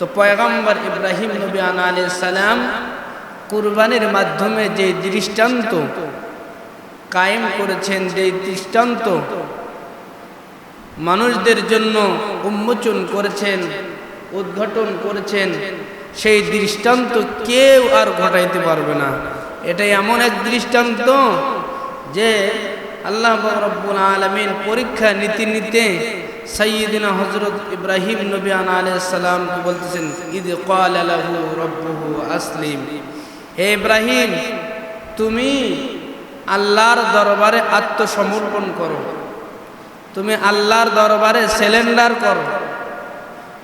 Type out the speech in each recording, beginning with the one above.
তো পয়গম্বর ইব্রাহিম নবী আলী সালাম কুরবানির মাধ্যমে যে দৃষ্টান্ত কায়েম করেছেন, যে দৃষ্টান্ত মানুষদের জন্য উন্মোচন করেছেন, উদ্ঘাটন করেছেন, সেই দৃষ্টান্ত কেউ আর ঘটাইতে পারবে না। এটা এমন এক দৃষ্টান্ত যে আল্লাহ রব্বুল আলমিন পরীক্ষা নীতি নিতে সৈয়দিনা হজরত ইব্রাহিম নবী আলাইসালামকে বলতেছেন ঈদ কাল আলাহু রব্বুহু আসলিম হে ইব্রাহিম তুমি আল্লাহর দরবারে আত্মসমর্পণ করো তুমি আল্লাহর দরবারে সিলেন্ডার করো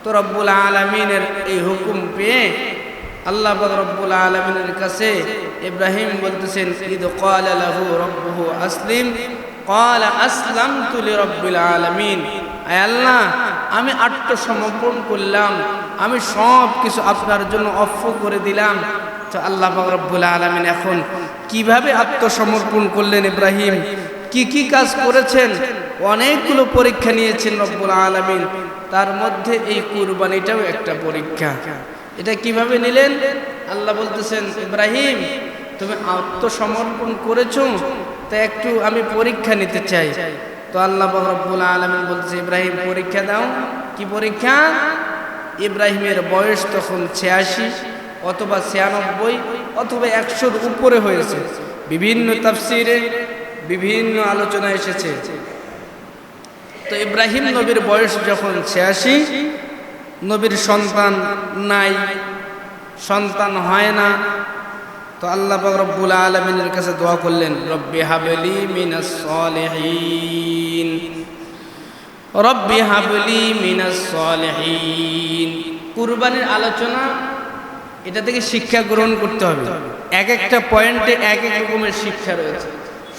তো রব্বুল আলমিনের এই হুকুম পেয়ে আল্লাহ রব্বুল আলমিনের কাছে ইব্রাহিম বলতেছেন ঈদ কাল আলাহু রব্বুহু আসলিম قال আসলাম তুলি রব্বুল আলমিন আল্লাহ, আমি আত্মসমর্পণ করলাম, আমি সব কিছু আপনার জন্য অফ করে দিলাম। তো আল্লাহ রব্বুল আলমিন এখন কীভাবে আত্মসমর্পণ করলেন ইব্রাহিম? কি কি কাজ করেছেন? অনেকগুলো পরীক্ষা নিয়েছেন রব্বুল আলমিন। তার মধ্যে এই কুরবানিটাও একটা পরীক্ষা। এটা কীভাবে নিলেন? আল্লাহ বলতেছেন, ইব্রাহিম, তুমি আত্মসমর্পণ করেছ, তা একটু আমি পরীক্ষা নিতে চাই। তো আল্লাহ রব্বুল আলমিন বলছে, ইব্রাহিম, পরীক্ষা দাও। কি পরীক্ষা? ইব্রাহিমের বয়স তখন ছিয়াশি, অথবা ছিয়ানব্বই, অথবা একশোর উপরে হয়েছে। বিভিন্ন তাফসিরে বিভিন্ন আলোচনা এসেছে। তো ইব্রাহিম নবীর বয়স যখন ছিয়াশি, নবীর সন্তান নাই, সন্তান হয় না তো আল্লাহ রব্বুল আলমিনের কাছে দোয়া করলেন, রব্বি হাবলি মিনাস সলিহিন, রব্বি হাবলি মিনাস সলিহিন। কুরবানির আলোচনা, এটা থেকে শিক্ষা গ্রহণ করতে হবে। এক একটা পয়েন্টে এক এক রকমের শিক্ষা রয়েছে।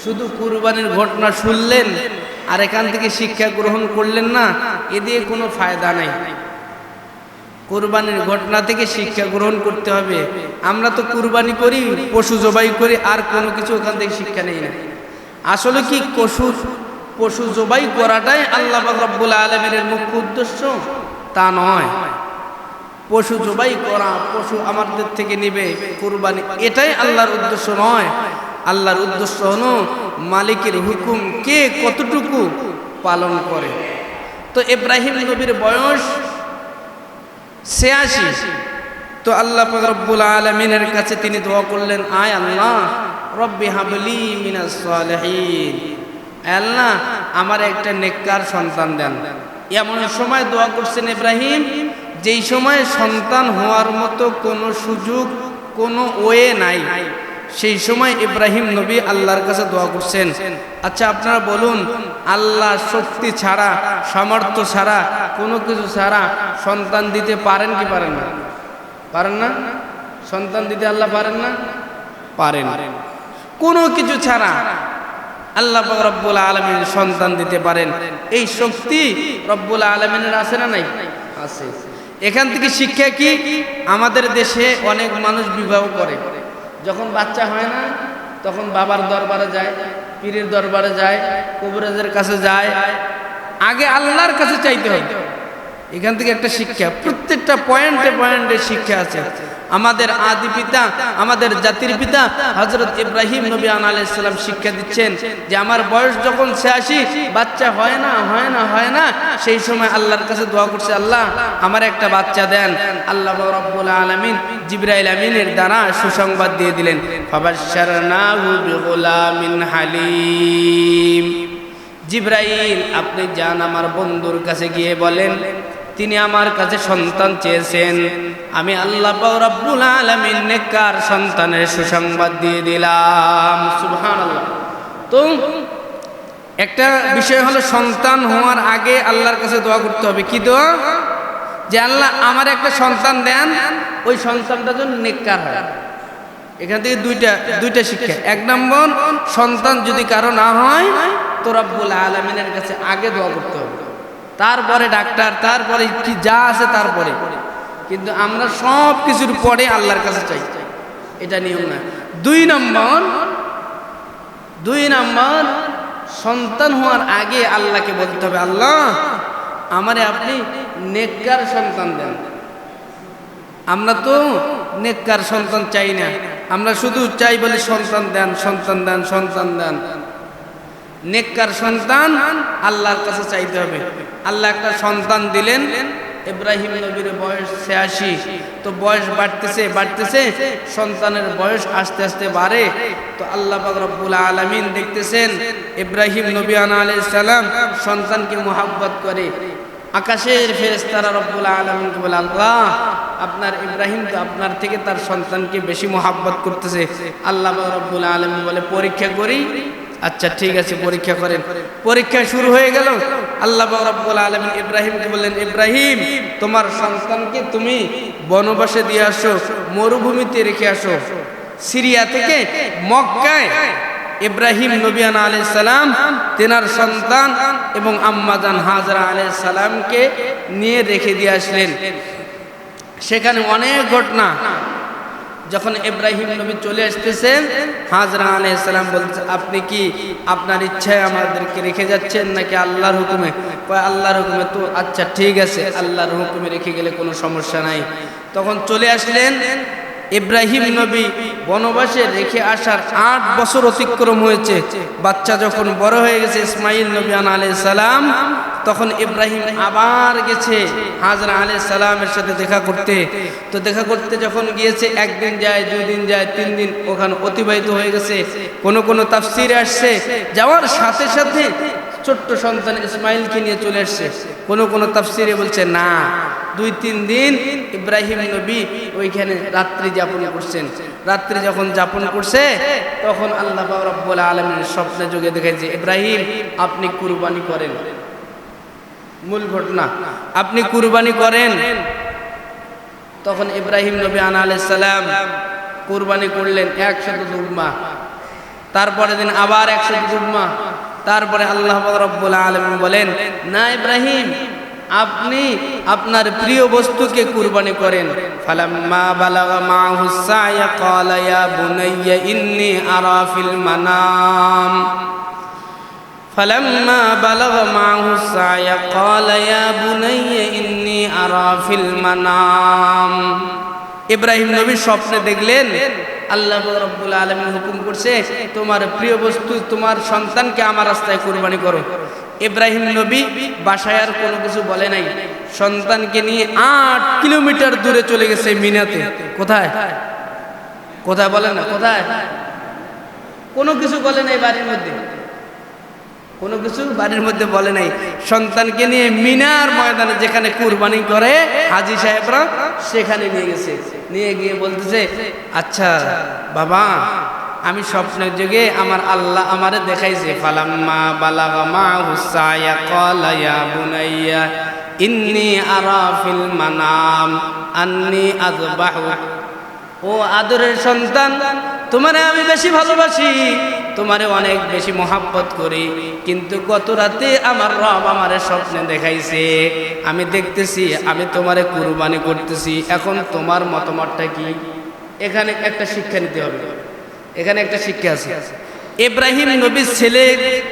শুধু কুরবানির ঘটনা শুনলেন আর এখান থেকে শিক্ষা গ্রহণ করলেন না, এ দিয়ে কোনো ফায়দা নাই। কোরবানির ঘটনা থেকে শিক্ষা গ্রহণ করতে হবে। আমরা তো কুরবানি করি, পশু জবাই করি, আর কোনো কিছু ওখান থেকে শিক্ষা নেই না। আসলে কি পশু পশু জবাই করাটাই আল্লাহ রব্বুল আলমের মুখ্য উদ্দেশ্য? তা নয়। পশু জবাই করা, পশু আমাদের থেকে নিবে, কুরবানি এটাই আল্লাহর উদ্দেশ্য নয়। আল্লাহর উদ্দেশ্য হলো মালিকের হুকুম কে কতটুকু পালন করে। তো ইব্রাহিম নবীর বয়স ছিয়াশি। তো আল্লাহ রব্বুল আলমিনের কাছে তিনি দোয়া করলেন, আয় আল্লাহ, রব্বি হাবলি মিনাস সালেহীন। আল্লাহ, আমার একটা নেককার সন্তান দেন। এমন সময় দোয়া করছেন ইব্রাহিম, যেই সময় সন্তান হওয়ার মতো কোনো সুযোগ, কোনো ওয়ে নাই। সেই সময় ইব্রাহিম নবী আল্লাহর কাছে দোয়া করছেন। আচ্ছা আপনারা বলুন, আল্লাহ শক্তি ছাড়া, সামর্থ্য ছাড়া, কোনো কিছু ছাড়া সন্তান দিতে পারেন কি পারেন না? পারেন না? সন্তান দিতে আল্লাহ পারেন না? পারেন। কোনো কিছু ছাড়া আল্লাহ রব্বুল আলমিন সন্তান দিতে পারেন। এই শক্তি রব্বুল আলমিনের আছে না নাই? আছে। এখান থেকে শিক্ষা কি? আমাদের দেশে অনেক মানুষ বিবাহ করে। যখন বাচ্চা হয় না, তখন বাবার দরবারে যায়, পীরের দরবারে যায়, কবিরাজের কাছে যায়। আগে আল্লাহর কাছে চাইতে হয় এখান থেকে একটা শিক্ষা, প্রত্যেকটা পয়েন্টে পয়েন্টে শিক্ষা আছে। আমাদের আদি পিতা, আমাদের জাতির পিতা হজরত ইব্রাহিম নবী আলাইসাল্লাম শিক্ষা দিচ্ছেন যে আমার বয়স যখন ছিয়াশি, বাচ্চা হয় না হয় না হয় না, সেই সময় আল্লাহর কাছে দোয়া করছে, আল্লাহ, আমার একটা বাচ্চা দেন। আল্লাহ রব্বুল আলমিন জিব্রাইল আমিনের দ্বারা সুসংবাদ দিয়ে দিলেন জিব্রাইল, আপনি যান আমার বন্ধুর কাছে গিয়ে বলেন তিনি আমার কাছে সন্তান চেয়েছেন। আমি আল্লাহ রব্বুল আলমিন নেকার সন্তানের সুসংবাদ দিয়ে দিলাম। তো একটা বিষয় হলো সন্তান হওয়ার আগে আল্লাহর কাছে দোয়া করতে হবে। কি দোয়া? যে আল্লাহ আমার একটা সন্তান দেন, ওই সন্তানটা যেন নেককার হয়। এখান থেকে দুইটা দুইটা শিক্ষা। এক নম্বর, সন্তান যদি কারও না হয়, তো রব্বুল আলমিনের কাছে আগে দোয়া করতে হবে। তারপরে ডাক্তার, তারপরে কি যা আছে তারপরে। কিন্তু আমরা সব কিছুর পরে আল্লাহর কাছে চাই। এটা নিয়ম না। দুই নম্বর দুই নম্বর, সন্তান হওয়ার আগে আল্লাহকে বলতে হবে, আল্লাহ, আমারে আপনি নেককার সন্তান দেন। আমরা তো নেককার সন্তান চাই না। আমরা শুধু চাই বলে সন্তান দেন সন্তান দেন সন্তান দেন। নেককার সন্তান আল্লাহর কাছে চাইতে হবে। আল্লাহ একটা সন্তান দিলেন। ইব্রাহিম নবীর বয়স ছিয়াশি। তো বয়স বাড়তেছে বাড়তেছে, সন্তানের বয়স আস্তে আস্তে বাড়ে। তো আল্লাহ রব্বুল আলামিন দেখতেছেন, ইব্রাহিম নবী আলাইহিস সালাম সন্তানকে মোহাব্বত করে। আকাশের ফেরেশতারা রব্বুল আলামিনকে বলে, আল্লাহ, আপনার ইব্রাহিম তো আপনার থেকে তার সন্তানকে বেশি মোহাব্বত করতেছে। আল্লাহ রব্বুল আলামিন বলে, পরীক্ষা করি আচ্ছা ঠিক আছে, পরীক্ষা করেন। পরীক্ষা শুরু হয়ে গেল। আল্লাহ রাব্বুল আলামিন ইব্রাহিমকে বললেন, ইব্রাহিম, তোমার সন্তানকে তুমি বনবাসে দিয়ে আসো, মরুভূমিতে রেখে আসো। সিরিয়া থেকে মক্কায় ইব্রাহিম নবিয়ান আলাইহিস সালাম, তেনার সন্তান এবং আম্মাজান হাজরা আলাইহিস সালামকে নিয়ে রেখে দিয়ে আসলেন। সেখানে অনেক ঘটনা। যখন ইব্রাহিম নবী চলে আসতেছেন, হাজরা আলাইসালাম বলছে, আপনি কি আপনার ইচ্ছায় আমাদেরকে রেখে যাচ্ছেন নাকি আল্লাহর হুকুমে? আল্লাহর হুকুমে তো আচ্ছা ঠিক আছে, আল্লাহর হুকুমে রেখে গেলে কোনো সমস্যা নাই। তখন চলে আসলেন ইব্রাহিম নবী বনবাসে রেখে আসার আট বছর অতিক্রম হয়েছে। বাচ্চা যখন বড় হয়ে গেছে ইসমাইল নবী আলাই সালাম, তখন ইব্রাহিম আবার গেছে হাজরা আলাই সালামের সাথে দেখা করতে। তো দেখা করতে যখন গিয়েছে, একদিন যায় দুই দিন যায়, তিন দিন ওখানে অতিবাহিত হয়ে গেছে। কোনো কোনো তাফসিরে আসছে, যাওয়ার সাথে সাথে ছোট্ট সন্তান ইসমাইলকে নিয়ে চলে আসছে। কোনো কোনো তাফসিরে বলছে, না দুই, তিন দিন ইব্রাহিম নবী ওইখানে রাত্রি যাপন করছেন। রাত্রি যখন যাপন করছে, তখন আল্লাহ রব্বুল আলমের স্বপ্নে যোগে দেখেছে ইব্রাহিম, আপনি কুরবানি করেন। মূল ঘটনা, আপনি কুরবানি করেন। তখন ইব্রাহিম নবী আনা আলাইসালাম কুরবানি করলেন একশত দুর্মা। তারপরে দিন আবার একশত দুর্মা। তারপরে আল্লাহ রব্বুল আলম বলেন, না ইব্রাহিম আপনি আপনার প্রিয় বস্তুকে কুরবানি করেন। ফালাম্মা বালাগা মা হুসায়া ক্বালা ইয়া বুনাইয়া ইন্নী আরা ফিল মানাম। ফালাম্মা বালাগা মা হুসায়া ক্বালা ইয়া বুনাইয়া ইন্নী আরা ফিল মানাম। ইব্রাহিম নবী স্বপ্নে দেখলেন, আল্লাহ রব্বুল আলমী হুকুম করছে, তোমার প্রিয় বস্তু, তোমার সন্তানকে আমার রাস্তায় কুরবানি করো। ইব্রাহিম নবী বাসায় আর কোনো কিছু বলে নাই। সন্তানকে নিয়ে আট কিলোমিটার দূরে চলে গেছে মিনাতে। কোথায়? কোথায় বলে না, কোথায়? কোনো কিছু বলে নাই বাড়ির মধ্যে। কোনো কিছু বাড়ির মধ্যে বলে নাই। সন্তানকে নিয়ে মিনার ময়দানে যেখানে কুরবানি করে হাজি সাহেবরা, সেখানে নিয়ে গেছে। নিয়ে গিয়ে বলতেছে আচ্ছা বাবা আমি স্বপ্নের যুগে আমার আল্লাহ আমারে দেখাইছে, ফালাম্মা বালাগা মা হুসায়া ক্বালা ইয়া বুনাইয়া, ইন্নি আরা ফিল মানাম, আন্নী আযবাহু। ও আদরের সন্তান, তোমারে আমি বেশি ভালোবাসি, তোমারে অনেক বেশি মহাব্বত করি, কিন্তু গত রাতে আমার রব আমারে স্বপ্নে দেখাইছে, আমি দেখতেছি, আমি তোমারে কুরবানি করতেছি, এখন তোমার মতামতটা কি? এখানে একটা শিক্ষা নিতে হবে। এখানে একটা শিক্ষা আছে। ইব্রাহিম নবীর ছেলে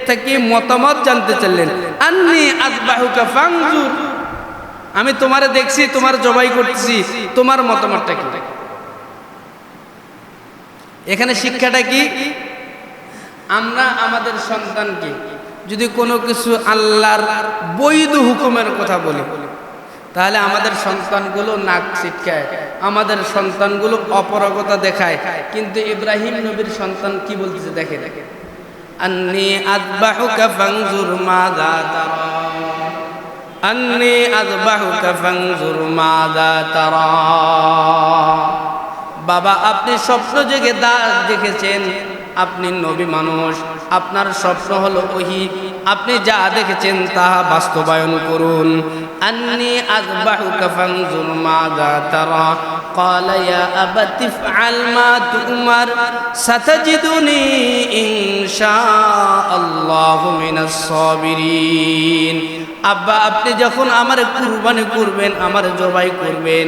থেকে মতামত জানতে চাইলেন। আন্নি আজবাহুকা ফাংজুর আমি তোমারে দেখছি, তোমার জবাই করতেছি, তোমার মতামতটা কি? এখানে শিক্ষাটা কি? আমরা আমাদের সন্তানকে যদি কোনো কিছু আল্লাহর বৈধ হুকুমের কথা বলি, তাহলে আমাদের সন্তানগুলো নাক ছিটকায়। আমাদের সন্তানগুলো অপরগতা দেখায়। কিন্তু ইব্রাহিম নবীর সন্তান কি বলতেছে দেখে দেখে আন্নি আদবাহুকা ফাংজুর মাদা তারা আন্নি আদবাহুকা ফাংজুর মাদা তারা বাবা, আপনি স্বপ্ন জেগে দাস দেখেছেন। আপনি নবী মানুষ আপনার স্বপ্ন হলো ওহি আপনি যা দেখেছেন তাহা বাস্তবায়ন করুন আন্নি আযবাহুকা ফানজুর মাযা তারা قال يا أبت افعل ما تؤمر ستجدني إن شاء الله من الصابرين আব্বা, আপনি যখন আমার কুরবানি করবেন, আমার জবাই করবেন,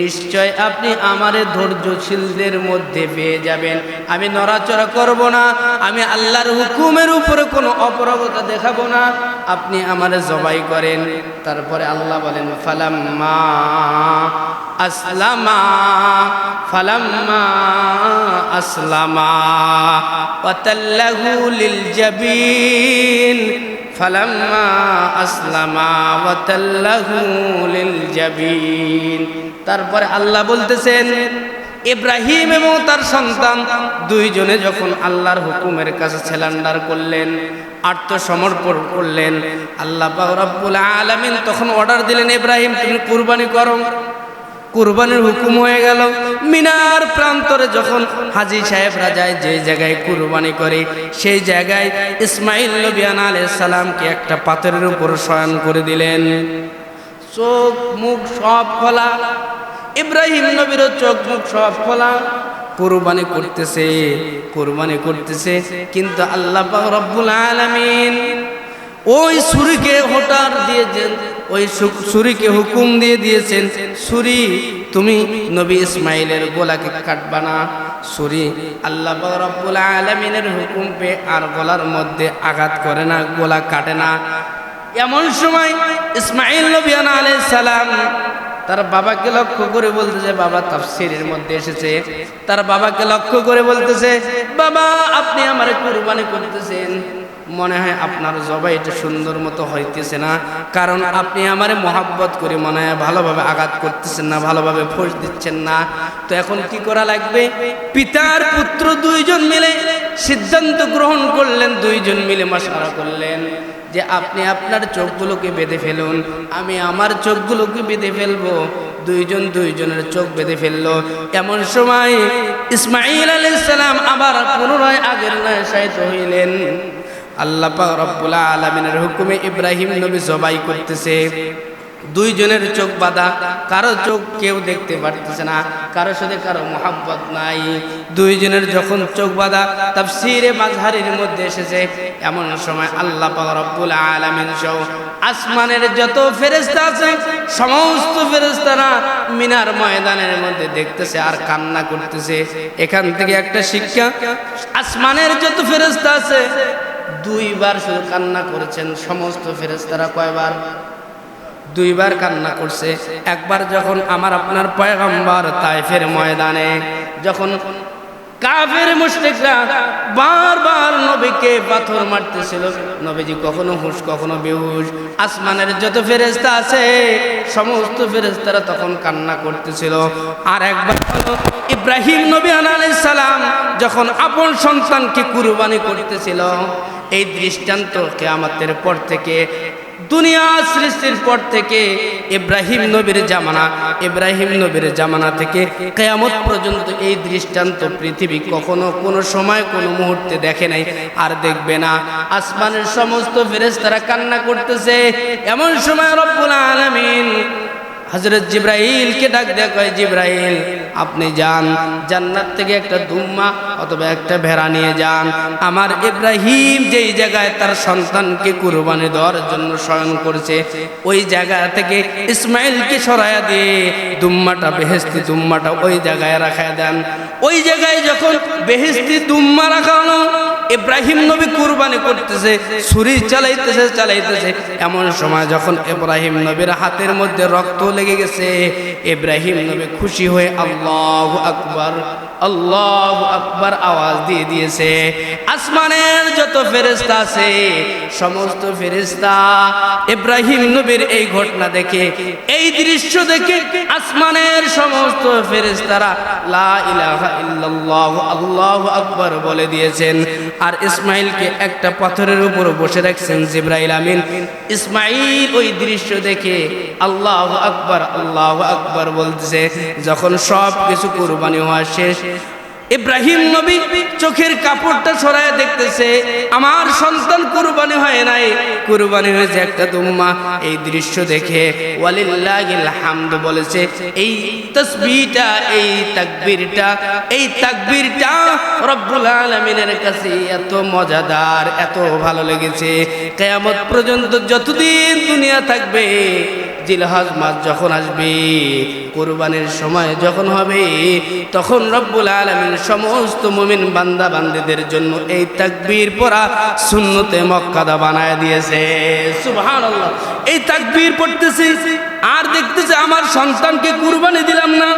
নিশ্চয় আপনি আমার ধৈর্যশীলদের মধ্যে পেয়ে যাবেন। আমি নড়াচড়া করব না, আমি আল্লাহর হুকুমের উপরে কোনো অপরগতা দেখাবো না। আপনি আমারে জবাই করেন। তারপরে আল্লাহ বলেন, ফালাম্মা আসলামা ফালাম্মা আসলামা ওয়াতাল্লাহু লিল জাবিন। ফালাম্মা আসলামা ওয়াতাল্লাহু লিল তারপরে আল্লাহ বলতেছেন, ইব্রাহিম এবং তার সন্তান দুইজনে যখন আল্লাহর হুকুমের কাছে সেলান্ডার করলেন, আত্মসমর্পণ করলেন, আল্লাহ রব্বুল আলামিন তখন অর্ডার দিলেন, ইব্রাহিম, তুমি কুরবানি করো। কুরবানির হুকুম হয়ে গেল। মিনার প্রান্তরে যখন হাজি সাহেবরা যায়, যে জায়গায় কুরবানি করে, সেই জায়গায় ইসমাইল নবিয়ান আলাইহিস সালামকে একটা পাথরের উপর শয়ন করে দিলেন। চোখ মুখ সব খোলা। ইব্রাহিম নবীর চোখ মুখ সব খোলা। কোরবানি করতেছে কোরবানি করতেছে, কিন্তু আল্লাহ রব্বুল আলামিন ওই ছুরিকে হঠাৎ দিয়েছেন ওই সু- ছুরিকে হুকুম দিয়ে দিয়েছেন, সুরি, তুমি নবী ইসমাইলের গোলাকে কাটবা না। ছুরি আল্লাহ রব্বুল আলামিনের হুকুম পেয়ে আর গলার মধ্যে আঘাত করে না, গোলা কাটে না। এমন সময় ইসমাইল নবিয়ান আলাইহিস সালাম তার বাবাকে লক্ষ্য করে বলতেছে, বাবা, তাফসিরের মধ্যে এসেছে। তার বাবাকে লক্ষ্য করে বলতেছে, বাবা, আপনি আমার কুরবানি করতেছেন। মনে হয় আপনার জবাইটা সুন্দর মতো হইতেছে না। কারণ আপনি আমারে মহাব্বত করে মনে হয় ভালোভাবে আঘাত করতেছেন না, ভালোভাবে ফোঁস দিচ্ছেন না। তো এখন কি করা লাগবে? পিতার পুত্র দুইজন মিলে সিদ্ধান্ত গ্রহণ করলেন, দুইজন মিলে মশারা করলেন যে আপনি আপনার চোখগুলোকে বেঁধে ফেলুন, আমি আমার চোখগুলোকে বেঁধে ফেলব। দুইজন দুইজনের চোখ বেঁধে ফেলল। এমন সময় ইসমাইল আলাইহিস সালাম আবার পুনরায় আগের নয় সাহিত্য হইলেন। আল্লাহ পাক রব্বুল আলামিনের হুকুমে ইব্রাহিম নবী জবাই করতেছে। দুইজনের চোখ বাঁধা, কারও চোখ কেউ দেখতে পারতেছে না, কারও সাথে কারও মোহাব্বত নাই। দুইজনের যখন চোখ বাঁধা, তাফসীরে মাঝহারির মধ্যে এসেছে, এমন সময় আল্লাহ রব্বুল আলামিন সহ আসমানের যত ফেরেশতা আছে, সমস্ত ফেরেস্তারা মিনার ময়দানের মধ্যে দেখতেছে আর কান্না করতেছে। এখান থেকে একটা শিক্ষা, আসমানের যত ফেরেশতা আছে দুইবার শুধু কান্না করেছেন, সমস্ত ফেরেশতারা কয়বার? দুইবার কান্না করছে। একবার যখন আমার আপনার পয়গম্বর তাইফের ময়দানে, যখন কাফের মুশরিকরা বারবার নবীকে পাথর মারতেছিল, নবীজি কখনো হুঁশ, কখনো বেহুশ, আসমানের যত ফেরেশতা আছে, সমস্ত ফেরেস্তারা তখন কান্না করতেছিল। আর একবার ইব্রাহিম নবী আলাইহিস সালাম যখন আপন সন্তানকে কুরবানি করতেছিল এই দৃষ্টান্ত কেয়ামতের পর থেকে, দুনিয়া সৃষ্টির পর থেকে, ইব্রাহিম নবীর জামানা, ইব্রাহিম নবীর জামানা থেকে কেয়ামত পর্যন্ত এই দৃষ্টান্ত পৃথিবী কখনো কোনো সময়, কোনো মুহূর্তে দেখে নাই, আর দেখবে না। আসমানের সমস্ত ফেরেশতারা কান্না করতেছে, এমন সময় রব্বুল আলামিন হজরত জিব্রাইলকে ডাক দেয়া কয়, জিব্রাইল, আপনি যান। জান্নাত থেকে একটা দুম্মা অথবা একটা ভেড়া নিয়ে যান। আমার ইব্রাহিম যেই জায়গায় তার সন্তানকে কুরবানি দেওয়ার জন্য স্বয়ং করছে, ওই জায়গা থেকে ইসমাইলকে সরাইয়া দিয়ে দুম্মাটা বেহেস্তি দুম্মাটা ওই জায়গায় রাখা দেন। ওই জায়গায় যখন বেহেস্তি দুম্মা রাখা ইব্রাহিম নবী কুরবানি করতেছে, ছুরি চালাইতেছে চালাইতেছে। এমন সময় যখন এব্রাহিম নবীর হাতের মধ্যে রক্ত লেগে গেছে এব্রাহিম নবী খুশি হয়ে আল্লাহ আকবার আল্লাহ আকবার আওয়াজ দিয়ে দিয়েছে। আসমানের যত ফেরেস্তা আছে, সমস্ত ফেরেস্তা ইব্রাহিম নবীর এই ঘটনা দেখে, এই দৃশ্য দেখে আসমানের সমস্ত ফেরেস্তারা লা ইলাহা ইল্লাল্লাহ আল্লাহু আকবার বলে দিয়েছেন। আর ইসমাইলকে একটা পাথরের উপর বসে রাখছেন জিব্রাইল আমিন। ইসমাইল ওই দৃশ্য দেখে আল্লাহ আকবার আল্লাহ আকবার বলতেছে, যখন সব কিছু কুরবানি হওয়া শেষ ইব্রাহিম নবী চোখের কাপড়টা সরায় দেখতেছে, আমার সন্তান কুরবানি হয় নাই। কুরবানি হয়েছে একটা দুম্মা। এই দৃশ্য দেখে ওয়ালিল্লাহিল হামদ বলেছে, এই তসবিহটা, এই তাকবীরটা এই তাকবীরটা রব্বুল আলামিনের কাছে এত মজাদার, এত ভালো লেগেছে। কিয়ামত পর্যন্ত যতদিন দুনিয়া থাকবে জিলহজ মাস যখন আসবে, কোরবানির সময় যখন হবে, তখন রব্বুল আলমিন সমস্ত মুমিন বান্দা বান্দিদের জন্য এই তাকবীর পড়া শূন্যতে মক্কাদা বানায় দিয়েছে। এই তাকবীর পড়তেছি, আর দেখতেছে আমার সন্তানকে কুরবানি দিলাম না।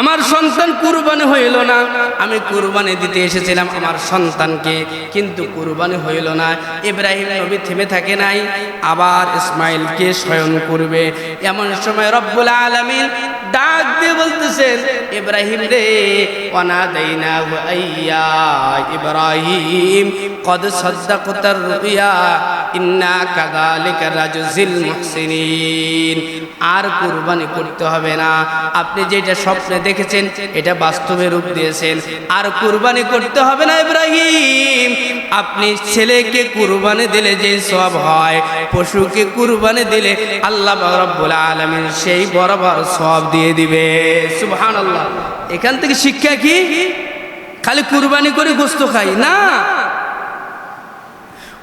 আমার সন্তান কুরবানি হইল না। আমি কুরবানি দিতে এসেছিলাম আমার সন্তানকে, কিন্তু কুরবানি হইল না। ইব্রাহিম নবী থেমে থাকে নাই। আবার ইসমাইলকে স্বয়ং করবে। এমন সময় রব্বুল আলামিন ডাক দিয়ে বলতেছেন, ইব্রাহিম রে ওয়ানা দেইনা আইয়া ইব্রাহিম, কদ সাদ্দাকতার রুইয়া ইন্না কাযালিকা রাজজিল মুহসিনিন। আর কুরবানি করতে হবে না। আপনি যেটা স্বপ্নে দেখেছেন, এটা বাস্তবে রূপ দিয়েছেন। আর কুরবানি করতে হবে না ইব্রাহিম। আপনি ছেলেকে কুরবানি দিলে যে সব হয়, পশুকে কুরবানি দিলে আল্লাহ রব্বুল আলামিন সেই বরাবর সব দিয়ে দিবে। সুবহানাল্লাহ। এখান থেকে শিক্ষা কি? খালি কুরবানি করে গোস্ত খাই। না।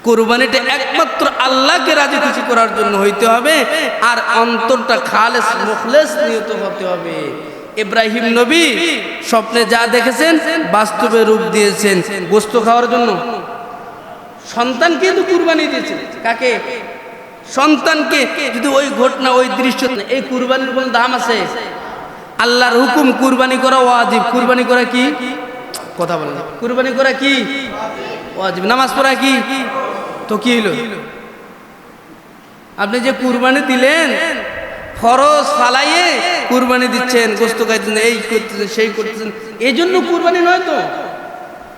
কোরবানিটা একমাত্র আল্লাহকে রাজি খুশি করার জন্য হইতে হবে, আর অন্তরটা খালেস, মুখলেস নিয়ত হতে হবে। ইব্রাহিম নবী স্বপ্নে যা দেখেছেন, বাস্তবে রূপ দিয়েছেন, গোস্ত খাওয়ার জন্য। সন্তানকে তো কুরবানি দিয়েছেন কাকে? সন্তানকে যদি ওই ঘটনা, ওই দৃশ্য, এই কুরবানির কোনো দাম আছে। আল্লাহর হুকুম, কুরবানি করা ওয়াজিব। কুরবানি করা কি? কথা বলেন। কুরবানি করা কি? ওয়াজিব। নামাজ পড়া কি? তো কি হইল? আপনি যে কুরবানি দিলেন, ফরজ ফালাইয়ে কুরবানি দিচ্ছেন, গোস্ত খাইতেছেন, এই করতেছেন, সেই করতেছেন এই জন্য কুরবানি নয় তো?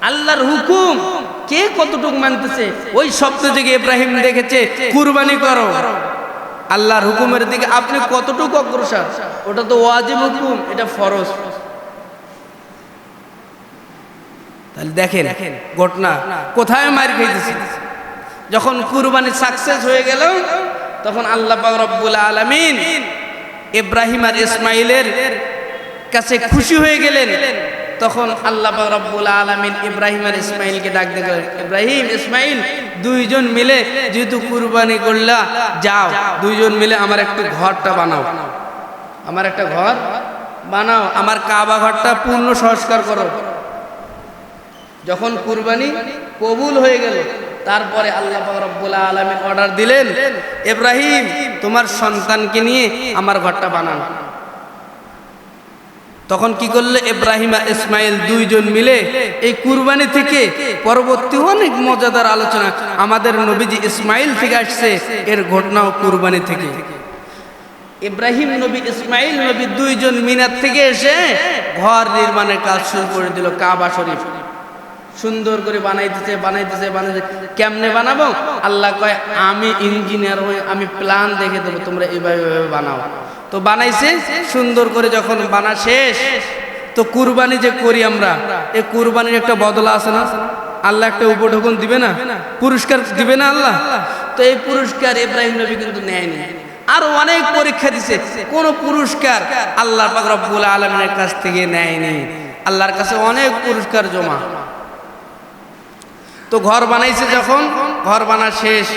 আল্লাহর হুকুম কে কতটুকু মানতেছে? ওই শব্দ থেকে ইব্রাহিম দেখেছে, কুরবানি করো। আল্লাহর হুকুমের দিকে আপনি কতটুকু অগ্রসর? ওটা তো ওয়াজিব হুকুম, এটা ফরজ। তাহলে দেখেন, ঘটনা কোথায় মার খাইতেছে? যখন কুরবানি সাকসেস হয়ে গেল তখন আল্লাহ রব্বুল আলামিন ইব্রাহিম আর ইসমাইলের কাছে খুশি হয়ে গেলেন। তখন আল্লাহ রব্বুল আলামিন ইব্রাহিম আর ইসমাইলকে ডাক দিয়ে গেলেন, ইব্রাহিম ইসমাইল দুইজন মিলে যেহেতু কুরবানি করলা যাও দুইজন মিলে আমার একটু ঘরটা বানাও। আমার একটা ঘর বানাও আমার কাবা ঘরটা পূর্ণ সংস্কার করো। যখন কুরবানি কবুল হয়ে গেল তারপরে আল্লাহ রব্বুল আলামিন অর্ডার দিলেন, ইব্রাহিম, তোমার সন্তানকে নিয়ে আমার ঘরটা বানান তখন কি করলে ইব্রাহিম আর ইসমাইল দুইজন মিলে এই কুরবানি থেকে পরবর্তী অনেক মজাদার আলোচনা আমাদের নবীজি ইসমাইল থেকে আসছে, এর ঘটনাও কুরবানি থেকে। ইব্রাহিম নবী ইসমাইল নবী দুইজন মিনার থেকে এসে ঘর নির্মাণের কাজ শুরু করে দিল কাবা শরীফ। সুন্দর করে বানাইতেছে বানাইতেছে বানাইতেছে। কেমনে বানাবো? আল্লাহ কয়, আমি ইঞ্জিনিয়ার হয়ে আমি প্ল্যান দেখে দেবো, তোমরা এইভাবে বানাও। তো বানাইছে, সুন্দর করে যখন বানা শেষ, তো কুরবানি যে করি আমরা এই কুরবানির একটা বদলা আছে না? আল্লাহ একটা উপঢৌকন দিবে না? পুরস্কার দিবে না আল্লাহ? তো এই পুরস্কার ইব্রাহিম নবী কিন্তু নেয়নি। আরও অনেক পরীক্ষা দিছে, কোন পুরস্কার আল্লাহ রব্বুল আলমিনের কাছ থেকে নেয়নি। আল্লাহর কাছে অনেক পুরস্কার জমা। তো ঘর বানাইছে যখন, ঘর বানা শেষ।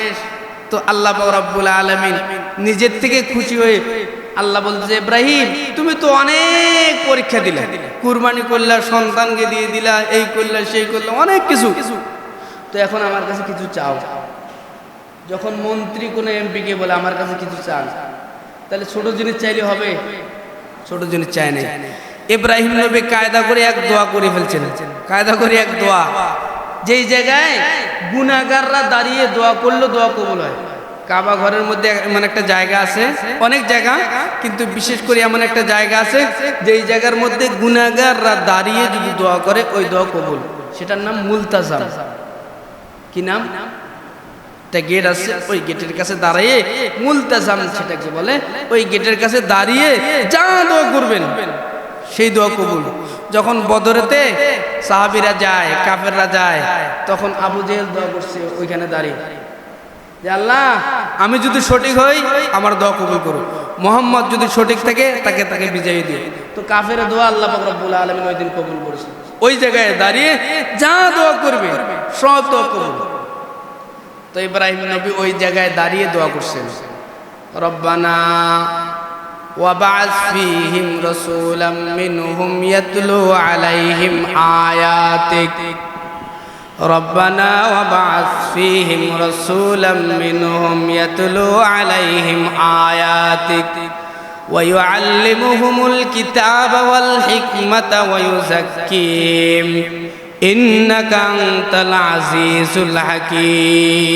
তো আল্লাহ রব্বুল আলমিন। নিজের থেকে খুশি হয়ে আল্লাহ বলতেছে ইব্রাহিম, তুমি তো অনেক পরীক্ষা দিলে। কুরবানি করলা, সন্তানকে দিয়ে দিলা, এই করলা, সেই করলা, অনেক কিছু। তো এখন আমার কাছে কিছু চাও। যখন মন্ত্রী কোনো এমপিকে বলে, আমার কাছে কিছু চান। তাহলে ছোট জিনিস চাইলে হবে। ছোট জিনিস চায় না ইব্রাহিম নবী কায়দা করে এক দোয়া করে ফেলছেন। কায়দা করে এক দোয়া। যেই জায়গায় গুনাগাররা দাঁড়িয়ে দোয়া করলে, দোয়া কবুল হয়। কাবা ঘরের মধ্যে এমন একটা জায়গা আছে, অনেক জায়গা, কিন্তু বিশেষ করে এমন একটা জায়গা আছে, যেই জায়গার মধ্যে গুনাগাররা দাঁড়িয়ে যদি দোয়া করে, ওই দোয়া কবুল। সেটার নাম মুলতাজাম। কি নাম? একটা গেট আছে, ওই গেটের কাছে দাঁড়িয়ে মুলতাজাম সেটাকে বলে, ওই গেটের কাছে দাঁড়িয়ে যা দোয়া করবেন, সেই দোয়া কবুল। যখন বদরেতে সাহাবিরা যায়, কাফেররা যায়, তখন আবু জেহেল দোয়া করছে, ওইখানে দাঁড়িয়ে আল্লাহ, আমি যদি সঠিক হই, আমার দোয়া কবুল করো মোহাম্মদ যদি সঠিক থাকে, তাকে তাকে বিজয়ী দিয়ে তো কাফের দোয়া আল্লাহ রব্বুল আলামিন ওই দিন কবুল করেছে। ওই জায়গায় দাঁড়িয়ে যা দোয়া করবে, সব দোয়া কবুল। তো ইব্রাহিম নবী ওই জায়গায় দাঁড়িয়ে দোয়া করছেন। রব্বানা وبعث فيهم رسولا منهم يتلو عليهم آياتك ربنا وبعث فيهم رسولا منهم يتلو عليهم آياتك ويعلمهم الكتاب والحكمة ويزكيهم إنك أنت العزيز الحكيم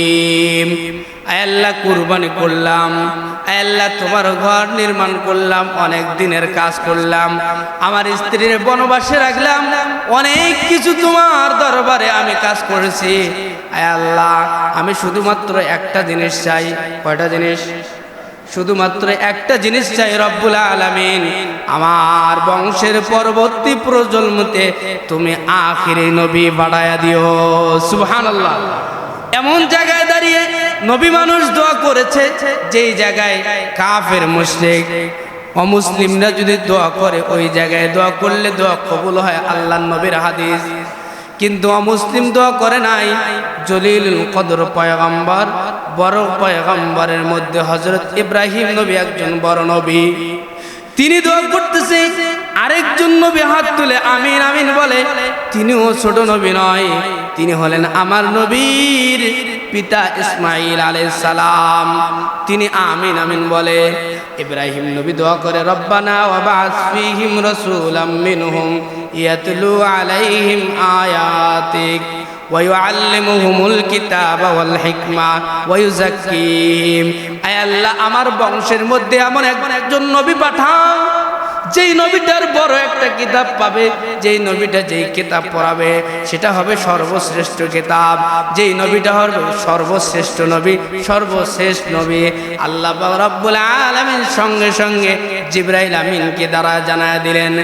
أي الله قربان كلام আল্লাহ, তোমার ঘর নির্মাণ করলাম, অনেক দিনের কাজ করলাম। আমার স্ত্রীর বনবাসে রাখলাম, অনেক কিছু তোমার দরবারে আমি কাজ করেছি। আল্লাহ, আমি শুধুমাত্র একটা জিনিস চাই। কয়টা জিনিস? শুধুমাত্র একটা জিনিস চাই রব্বুল আলামিন। আমার বংশের পরবর্তী প্রজন্মতে তুমি আখিরি নবী বাড়ায়া দিও, সুবহানাল্লাহ। এমন জায়গায় দাঁড়িয়ে নবী মানুষ দোয়া করেছে যেই জায়গায় কাফের মুশরিক অমুসলিমরা যদি দোয়া করে, ওই জায়গায় দোয়া করলে দোয়া কবুল হয় আল্লাহ নবীর হাদিস। কিন্তু অমুসলিম দোয়া করে নাই। জলিল কদর পয়গম্বর, বড় পয়গম্বরের মধ্যে হজরত ইব্রাহিম নবী একজন বড় নবী। তিনি দোয়া করতেছে, আরেকজন নবী হাত তুলে আমিন আমিন বলে, তিনিও ছোট নবী নয়, তিনি হলেন আমার নবীর পিতা ইসমাইল আলাইসালাম তিনি আমিন আমিন বলে, ইব্রাহিম নবী দোয়া করে, রব্বানা ওয়াবাস ফিহিম রাসূলাম মিনহুম ইয়াতলু আলাইহিম আয়াতিক ওয়ায়ুআল্লিমুহুমুল কিতাব ওয়াল হিকমা ওয়ায়ুযাক্কিহিম আয় আল্লাহ, আমার বংশের মধ্যে এমন একজন নবী পাঠাও। যেই নবীটার বড় একটা কিতাব পাবে, যেই নবীটা যেই কিতাব পড়াবে, সেটা হবে সর্বশ্রেষ্ঠ কিতাব। যেই নবীটা হবে সর্বশ্রেষ্ঠ নবী সর্বশ্রেষ্ঠ নবী। আল্লাহ রব্বুল আলামিন সঙ্গে সঙ্গে জিব্রাইল আমিনকে দ্বারা জানা দিলেন,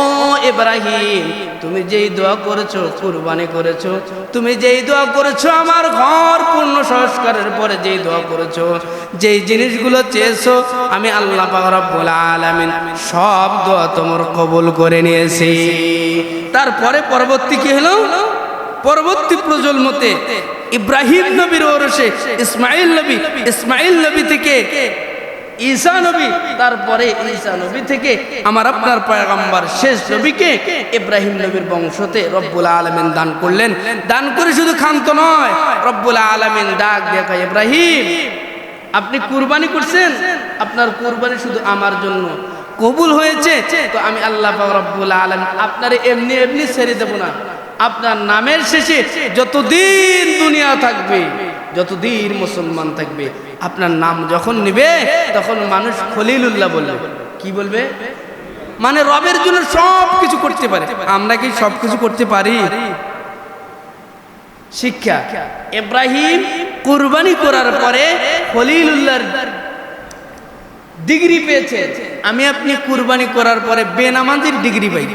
ও ইব্রাহিম, তুমি যেই দোয়া করেছ, কুরবানি করেছ, তুমি যেই দোয়া করেছ, আমার ঘর পূর্ণ সংস্কারের পরে যেই দোয়া করেছ, যেই জিনিসগুলো চেয়েছো, আমি আল্লাহ রব্বুল আলামিন সব দোয়া তোমার কবুল করে নিয়েছি। তারপরে পরবর্তী কি হলো? পরবর্তী প্রজন্মতে ইব্রাহিম নবীর ওরসে, ইসমাইল নবী ইসমাইল নবী থেকে ঈসা নবী, তারপরে ঈসা নবী থেকে আমার আপনার পয়গম্বর শেষ নবীকে ইব্রাহিম নবীর বংশতে রব্বুল আলামিন দান করলেন। দান করে শুধু খান্ত নয়, রব্বুল আলামিন ডাক দেখা ইব্রাহিম, আপনি কুরবানি করছেন? আপনার কুরবানি শুধু আমার জন্য কবুল হয়েছে? তো আমি আল্লাহ রব্বুল আলামিন আপনারে এমনি এমনি ছেড়ে দেব না। আপনার নামের শেষে যতদিন দুনিয়া থাকবে, যতদিন মুসলমান থাকবে আপনার নাম যখন নিবে, তখন মানুষ খলিলুল্লাহ বলবে। কি বলবে? মানে রবের জন্য সব কিছু করতে পারে। আমরা কি সব কিছু করতে পারি? শিক্ষা। ইব্রাহিম কুরবানি করার পরে খলিলুল্লাহর ডিগ্রি পেয়েছে। আমি আপনি কুরবানি করার পরে বেনামাজির ডিগ্রি পাই।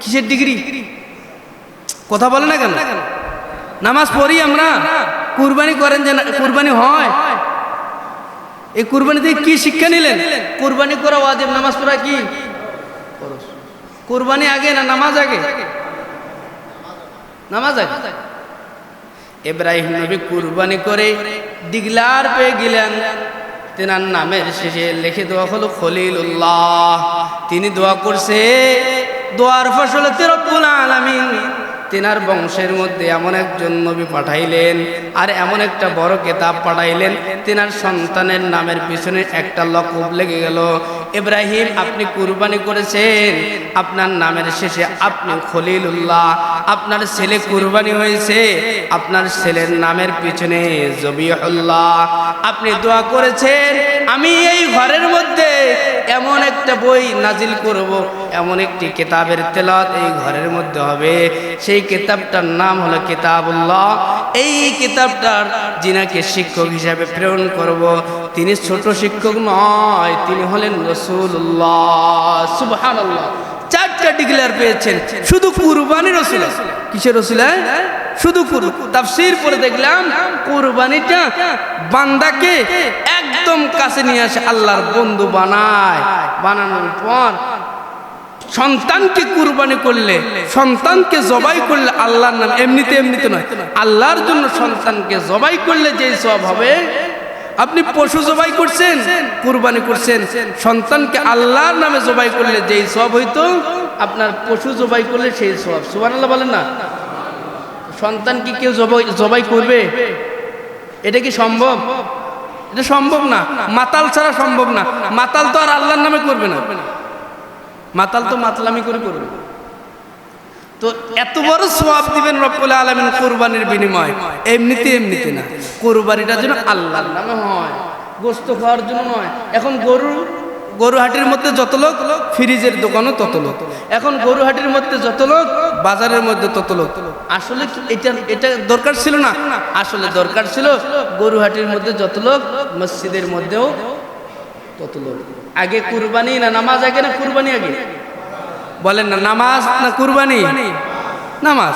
কিসের ডিগ্রি? কথা বলে না কেন? নামাজ পড়ি আমরা। কুরবানি করেন যে কুরবানি হয়। এই কুরবানি থেকে কি শিক্ষা নিলেন? কুরবানি করা ওয়াজিব, নামাজ পড়া কি। কুরবানি আগে না নামাজ আগে? নামাজ আগে। ইব্রাহিম নবী কুরবানি করে ডিগলার পেয়ে গেলেন। তেনার নামের শেষে লিখে দেওয়া হলো খলিলুল্লাহ। তিনি দোয়া করছে, দোয়ার ফসলে রব্বুল আলামিন। তেনার বংশের মধ্যে এমন একজন নবী পাঠাইলেন, আর এমন একটা বড় কেতাব পাঠাইলেন, তেনার সন্তানের নামের পিছনে একটা লকব লেগে গেল। ইব্রাহিম, আপনি কুরবানি করেছেন। আপনার নামের শেষে আপনি খলিলুল্লাহ। আপনার ছেলে কুরবানি হয়েছে। আপনার ছেলের নামের পিছনে জবিহুল্লাহ। আপনি দোয়া করেছেন, আমি এই ঘরের মধ্যে এমন একটা বই নাজিল করব। এমন একটি কিতাবের তেলাত এই ঘরের মধ্যে হবে। সেই কিতাবটার নাম হলো কিতাবুল্লাহ। এই কিতাবটার যিনাকে শিক্ষক হিসাবে প্রেরণ করব, তিনি ছোট শিক্ষক নয়, তিনি হলেন রসুল্লাহ সুবহানাল্লাহ। চারটা ডিক্লেয়ার পেয়েছেন। শুধু কুরবানির রসুল। কিসের রসুল শুধু কুরু তাফসির পরে দেখলাম, কুরবানিটা বান্দাকে একদম কাছে নিয়ে আসে আল্লাহর বন্ধু বানায়। বানানোর পর সন্তানকে কুরবানি করলে, সন্তানকে জবাই করলে আল্লাহর নাম এমনিতে এমনিতে নয়। আল্লাহর জন্য সন্তানকে জবাই করলে যেই সব হবে, আপনি পশু জবাই করছেন, কুরবানি করছেন, সন্তানকে আল্লাহর নামে জবাই করলে যেই সব হইতো, আপনার পশু জবাই করলে সেই সব। সুবান আল্লাহ বলেন না? সন্তান কি কেউ জবাই জবাই করবে? এটা কি সম্ভব? এটা সম্ভব না। মাতাল ছাড়া সম্ভব না। মাতাল তো আর আল্লাহর নামে করবে না। মাতাল তো মাতলামি করে করবে। তো এত বড় সোয়াব দিবেন রব্বুল আলমিন কোরবানির বিনিময়। এমনিতে এমনিতে না। কোরবানিটা যেন আল্লাহর নামে হয়, গোস্ত খাওয়ার জন্য নয়। এখন গরু গরুহাটির মধ্যে যত লোক, ফ্রিজের দোকানও তত লোক। এখন গরুহাটির মধ্যে যত লোক, বাজারের মধ্যে তত লোক। আসলে এটা এটা দরকার ছিল না? আসলে দরকার ছিল গরুহাটির মধ্যে যত লোক, মসজিদের মধ্যেও তত লোক। আগে কুরবানি না নামাজ আগে না কুরবানি আগে? বলেন না নামাজ না কুরবানি? নামাজ।